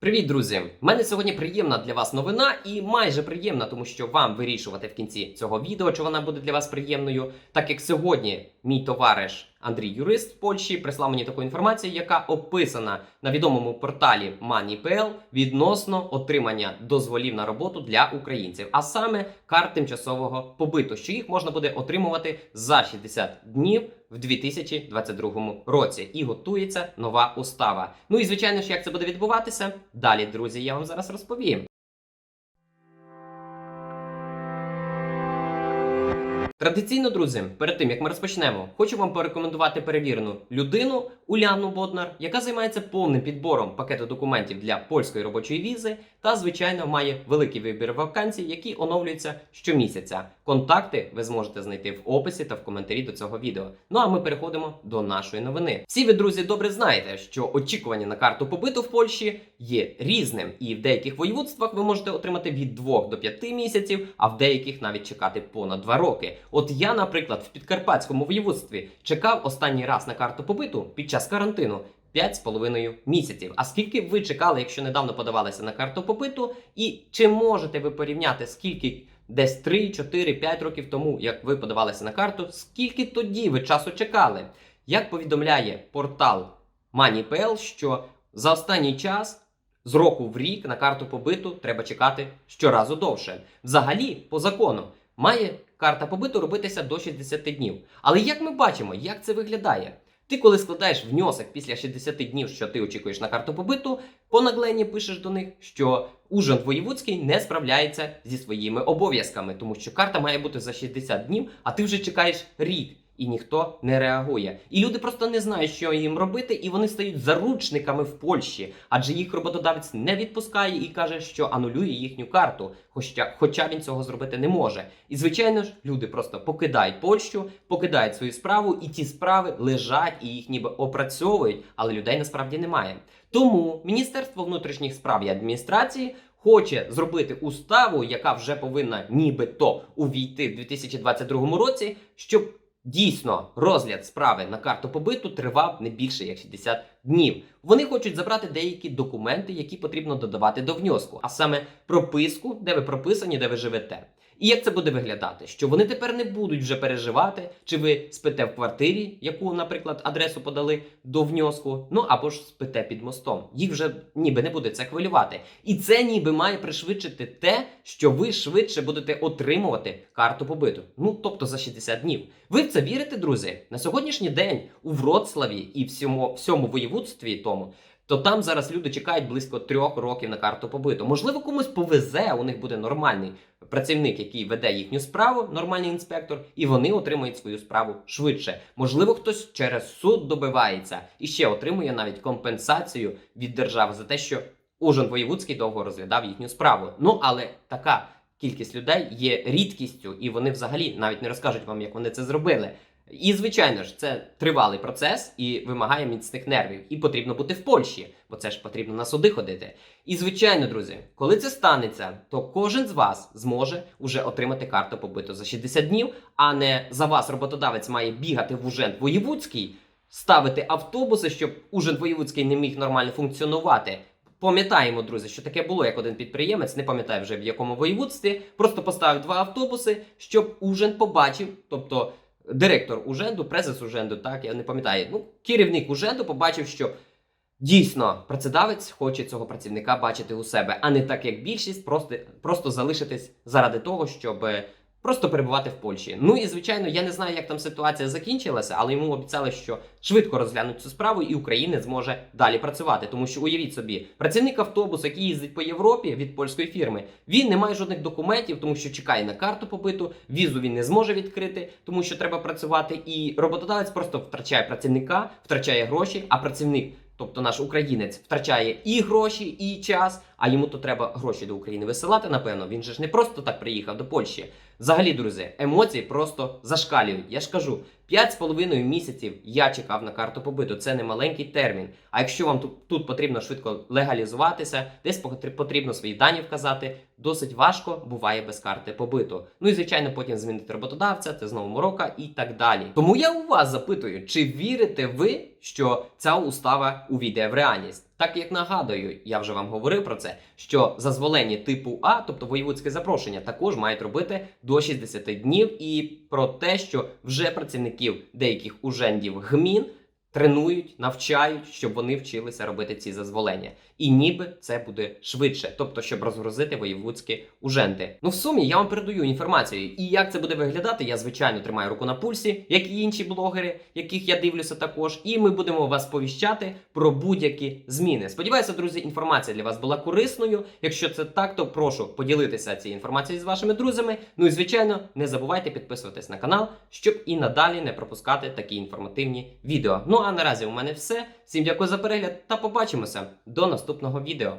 Привіт, друзі! У мене сьогодні приємна для вас новина і майже приємна, тому що вам вирішувати в кінці цього відео, чи вона буде для вас приємною, так як сьогодні мій товариш Андрій Юрист в Польщі прислав мені таку інформацію, яка описана на відомому порталі Money.pl відносно отримання дозволів на роботу для українців, а саме карт тимчасового побиту, що їх можна буде отримувати за 60 днів в 2022 році. І готується нова устава. Ну і звичайно ж, як це буде відбуватися? Далі, друзі, я вам зараз розповім. Традиційно, друзі, перед тим як ми розпочнемо, хочу вам порекомендувати перевірену людину Уляну Боднар, яка займається повним підбором пакету документів для польської робочої візи, та звичайно має великий вибір вакансій, які оновлюються щомісяця. Контакти ви зможете знайти в описі та в коментарі до цього відео. Ну а ми переходимо до нашої новини. Всі ви, друзі, добре знаєте, що очікування на карту побиту в Польщі є різним, і в деяких воєводствах ви можете отримати від 2 до 5 місяців, а в деяких навіть чекати понад 2 роки. От я, наприклад, в підкарпатському воєводстві чекав останній раз на карту побиту під час карантину. 5,5 місяців. А скільки ви чекали, якщо недавно подавалися на карту побиту? І чи можете ви порівняти, скільки десь 3, 4, 5 років тому, як ви подавалися на карту, скільки тоді ви часу чекали? Як повідомляє портал Money.pl, що за останній час з року в рік на карту побиту треба чекати щоразу довше. Взагалі, по закону, має карта побиту робитися до 60 днів. Але як ми бачимо, як це виглядає? Ти, коли складаєш внесок після 60 днів, що ти очікуєш на карту побиту, по наглені пишеш до них, що Ужин Воєвудський не справляється зі своїми обов'язками, тому що карта має бути за 60 днів, а ти вже чекаєш рік. І ніхто не реагує. І люди просто не знають, що їм робити, і вони стають заручниками в Польщі, адже їх роботодавець не відпускає і каже, що анулює їхню карту, хоча, хоча він цього зробити не може. І звичайно ж, люди просто покидають Польщу, покидають свою справу, і ті справи лежать і їх ніби опрацьовують, але людей насправді немає. Тому Міністерство внутрішніх справ і адміністрації хоче зробити уставу, яка вже повинна нібито увійти в 2022 році, щоб дійсно розгляд справи на карту побиту тривав не більше як 60 днів. Вони хочуть забрати деякі документи, які потрібно додавати до внеску, а саме прописку, де ви прописані, де ви живете. І як це буде виглядати? Що вони тепер не будуть вже переживати, чи ви спите в квартирі, яку, наприклад, адресу подали до внеску, ну або ж спите під мостом. Їх вже ніби не буде це хвилювати. І це ніби має пришвидшити те, що ви швидше будете отримувати карту побиту. Ну тобто за 60 днів. Ви в це вірите, друзі? На сьогоднішній день у Вроцлаві і всьому всьому воєводстві тому. То там зараз люди чекають близько трьох років на карту побиту. Можливо, комусь повезе, у них буде нормальний працівник, який веде їхню справу, нормальний інспектор, і вони отримують свою справу швидше. Можливо, хтось через суд добивається і ще отримує навіть компенсацію від держави за те, що Ужин Воєвудський довго розглядав їхню справу. Ну але така кількість людей є рідкістю, і вони взагалі навіть не розкажуть вам, як вони це зробили. І, звичайно ж, це тривалий процес і вимагає міцних нервів. І потрібно бути в Польщі, бо це ж потрібно на суди ходити. І, звичайно, друзі, коли це станеться, то кожен з вас зможе уже отримати карту побиту за 60 днів, а не за вас роботодавець має бігати в Ужент Воєвудський, ставити автобуси, щоб Ужент Воєвудський не міг нормально функціонувати. Пам'ятаємо, друзі, що таке було, як один підприємець, не пам'ятаю вже в якому воєводстві, просто поставив два автобуси, щоб Ужент побачив, тобто директор Уженду, презес Уженду, так я не пам'ятаю. Ну, керівник Уженду побачив, що дійсно працедавець хоче цього працівника бачити у себе, а не так як більшість, просто, просто залишитись заради того, щоб е, просто перебувати в Польщі. Ну і звичайно, я не знаю, як там ситуація закінчилася, але йому обіцяли, що швидко розглянуть цю справу, і Україна зможе далі працювати. Тому що уявіть собі, працівник автобусу, який їздить по Європі від польської фірми, він не має жодних документів, тому що чекає на карту побиту, візу він не зможе відкрити, тому що треба працювати. І роботодавець просто втрачає працівника, втрачає гроші, а працівник. Тобто наш українець втрачає і гроші, і час, а йому то треба гроші до України висилати, напевно. Він же ж не просто так приїхав до Польщі. Взагалі, друзі, емоції просто зашкалюють. Я ж кажу, 5,5 місяців я чекав на карту побиту. Це не маленький термін. А якщо вам тут, тут потрібно швидко легалізуватися, десь потр- потрібно свої дані вказати, досить важко буває без карти побиту. Ну і звичайно, потім змінити роботодавця, це знову морока і так далі. Тому я у вас запитую, чи вірите ви, що ця устава увійде в реальність? Так як нагадую, я вже вам говорив про це, що зазволені типу А, тобто воєвудське запрошення, також мають робити до 60 днів, і про те, що вже працівників деяких ужендів гмін тренують, навчають, щоб вони вчилися робити ці зазволення. І ніби це буде швидше, тобто щоб розгрузити воєвудські уженти. Ну в сумі я вам передаю інформацію. І як це буде виглядати, я звичайно тримаю руку на пульсі, як і інші блогери, яких я дивлюся також. І ми будемо вас повіщати про будь-які зміни. Сподіваюся, друзі, інформація для вас була корисною. Якщо це так, то прошу поділитися цією інформацією з вашими друзями. Ну і звичайно, не забувайте підписуватись на канал, щоб і надалі не пропускати такі інформативні відео. Ну а наразі у мене все. Всім дякую за перегляд та побачимося до наступного відео.